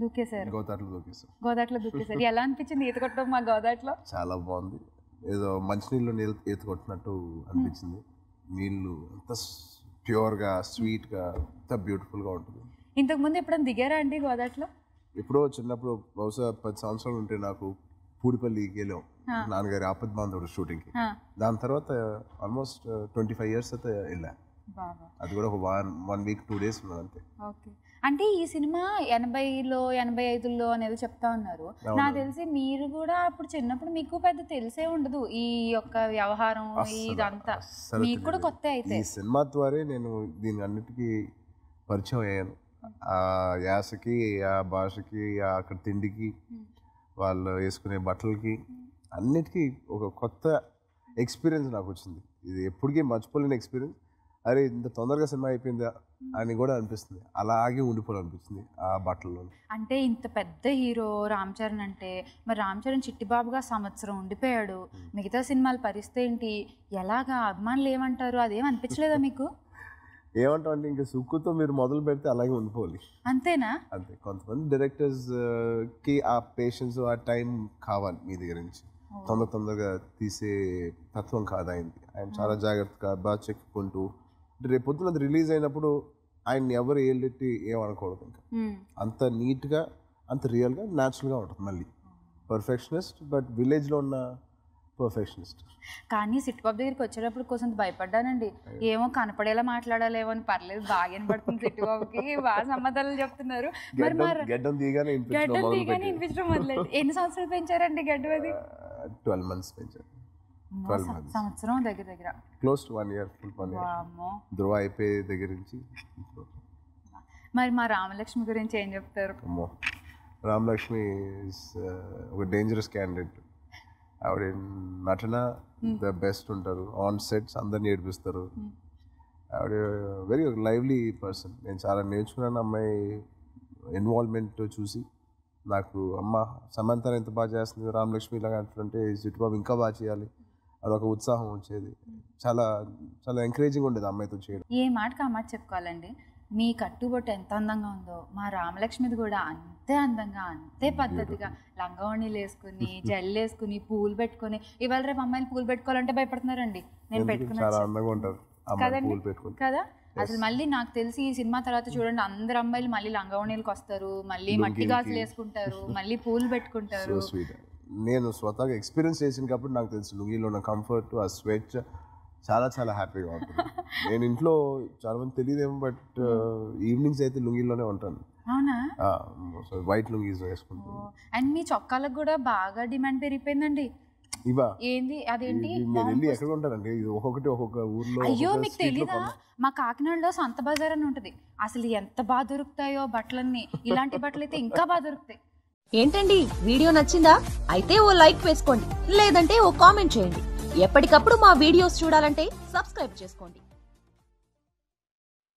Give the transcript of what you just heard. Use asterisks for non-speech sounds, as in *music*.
దూకేశారు. గోదాట్లో దూకేశారు. ఎలా అనిపించింది ఈత కొట్టడం మా గోదాట్లో చాలా బాగుంది. ఏదో మంచినీళ్ళు నీళ్ళు ఈత కొట్టినట్టు అనిపించింది. నీళ్ళు అంత ప్యూర్గా స్వీట్గా అంత బ్యూటిఫుల్గా ఉంటుంది. ఇంతకు ముందు ఎప్పుడైనా దిగారా అండి గోదాట్లో ఎప్పుడో చిన్నప్పుడు బహుశా పది సంవత్సరాలు ఉంటే నాకు పూడిపల్లికి వెళ్ళాం నాన్నగారి ఆపద్ బాంధవుడు షూటింగ్కి. దాని తర్వాత ఆల్మోస్ట్ ట్వంటీ ఫైవ్ ఇయర్స్ అయితే వెళ్ళా. అది కూడా ఒక one one week two days ఉన్నాను అంతే ఓకే. అంటే ఈ సినిమా ఎనభైలో ఎనభై ఐదులో అనేది చెప్తా ఉన్నారు. నాకు తెలిసి మీరు కూడా అప్పుడు చిన్నప్పుడు మీకు పెద్ద తెలిసే ఉండదు ఈ యొక్క వ్యవహారం ఇదంతా. మీకు కూడా. కొత్త అయితే. ఈ సినిమా ద్వారా నేను దీని అన్నిటికీ పరిచయం అయ్యాను. ఆ యాసకి ఆ భాషకి అక్కడ తిండికి వాళ్ళు వేసుకునే బట్టలకి అన్నిటికీ ఒక కొత్త ఎక్స్పీరియన్స్ నాకు వచ్చింది. ఇది ఎప్పటికీ మర్చిపోలేని ఎక్స్పీరియన్స్. అరే ఇంత తొందరగా సినిమా అయిపోయిందా అని కూడా అనిపిస్తుంది. అలాగే ఉండిపోవాలనిపిస్తుంది ఆ బట్టల్లో. అంటే ఇంత పెద్ద హీరో రామ్ చరణ్ అంటే మరి రామ్ చరణ్ చిట్టిబాబుగా సంవత్సరం ఉండిపోయాడు. మిగతా సినిమాల పరిస్థితి ఏంటి? ఎలాగా అభిమానులు ఏమంటారు? అదేం అనిపించలేదా *laughs* మీకు? ఏమంటాం అంటే ఇంకా సుక్కుతో మీరు మొదలు పెడితే అలాగే ఉండిపోవాలి. అంతేనా? అంతే. కొంతమంది డైరెక్టర్స్కి ఆ పేషెన్స్ ఆ టైం కావాలి మీ దగ్గర నుంచి. తొందర తొందరగా తీసే తత్వం కాదు ఆయనది. ఆయన చాలా జాగ్రత్తగా బాగా అంటే రేపు పొద్దున అది రిలీజ్ అయినప్పుడు ఆయన్ని ఎవరు ఏళ్ళెట్టి ఏమనకూడదు ఇంకా. అంత నీట్గా అంత రియల్గా న్యాచురల్గా ఉంటుంది మళ్ళీ. పర్ఫెక్షనిస్ట్ బట్ విలేజ్లో ఉన్న పర్ఫెక్షనిస్ట్ కానీ సిట్టుబాబు దగ్గరికి వచ్చేటప్పుడు కోసం భయపడ్డానండి. ఏమో కనపడేలా మాట్లాడాలేమో అని పర్లేదు బాగా వినపడుతుంది సిట్టుబాబుకి బాగా సమాధానాలు చెప్తున్నారు. మరి మరి గడ్డం దిగానే వినిపించడం మొదలెట్టి ఎన్ని సంవత్సరాలు పెంచారండి గడ్డం అది? ట్వెల్వ్ మంత్స్ పెంచారు. అమ్మో, 12 సం- months. సంవత్సరం దగ్గర దగ్గర. Close to one year full one year Dhruva అయిపోయే దగ్గర నుంచి మరి మా రామలక్ష్మి గురించి ఏం చెప్తారు? రామలక్ష్మి uh, ఒక డేంజరస్ క్యాండిడేట్ ఆవిడ నటన ద బెస్ట్ ఉంటారు. ఆన్ సెట్స్ అందరిని ఏడిపిస్తారు. ఆవిడ వెరీ లైవ్లీ పర్సన్. నేను చాలా నేర్చుకున్నాను అమ్మాయి ఇన్వాల్వ్మెంట్ చూసి. నాకు అమ్మ సమంతన ఎంత బాగా చేస్తుంది రామలక్ష్మి ఇలాగ అంటుంటే చిట్టుబాబు ఇంకా బాగా చేయాలి అని ఒక ఉత్సాహం వచ్చేది. చాలా చాలా ఎంకరేజింగ్ ఉండేది అమ్మాయితో చేయడం. ఏ మాటకి ఆ మాట చెప్పుకోవాలండి? మీ కట్టుబొట్టు ఎంత అందంగా ఉందో మా రామలక్ష్మిది కూడా అంతే అందంగా అంతే పద్ధతిగా లంగావణీలు వేసుకుని *laughs* జల్లు వేసుకుని పూలు పెట్టుకుని ఇవాళ రేపు అమ్మాయిలు పూలు పెట్టుకోవాలంటే భయపడుతున్నారండి. నేను ఎందుకు? పెట్టుకున్నా చాలా అందంగా ఉంటారు అమ్మాయి కదండి? పూలు పెట్టుకుంటారు కదా? అసలు మళ్ళీ నాకు తెలిసి ఈ సినిమా తర్వాత చూడండి అందరు అమ్మాయిలు మళ్ళీ లంగావణీలకు వస్తారు మళ్ళీ మట్టి. గాజులు వేసుకుంటారు *laughs* మళ్ళీ పూలు పెట్టుకుంటారు. నేను స్వతహాగా ఎక్స్పీరియన్స్ చేసిన కాబట్టి నాకు తెలుసు లుంగిలో ఉన్న కంఫర్ట్ ఆ స్వెట్ చాలా చాలా హ్యాపీగా ఉంటుంది. నేను ఇంట్లో చాలా మంది తెలియదేమో బట్ ఈవినింగ్స్ అయితే లుంగిలోనే ఉంటాను. అవునా? వైట్ లుంగీస్ వేసుకుంటాను అండ్ మీ చొక్కాలకు కూడా బాగా డిమాండ్ పెరిగిపోయిందండి. ఇవా? ఏంది? అదేంటి? మీరు వెళ్ళి ఎక్కడ ఉంటారండి ఇది ఒక్కొక్కటి ఒక్కొక్క ఊర్లో అయ్యో మీకు తెలీదా. మా కాకినాడలో సంత బజార్ అని ఉంటుంది. అసలు ఎంత బాగా దొరుకుతాయో బట్టలన్నీ. ఇలాంటి *laughs* బట్టలు అయితే ఇంకా బాగా దొరుకుతాయి. ఏంటండి? వీడియో నచ్చిందా? అయితే ఓ లైక్ వేసుకోండి. లేదంటే ఓ కామెంట్ చేయండి. ఎప్పటికప్పుడు మా వీడియోస్ చూడాలంటే సబ్స్క్రైబ్ చేసుకోండి.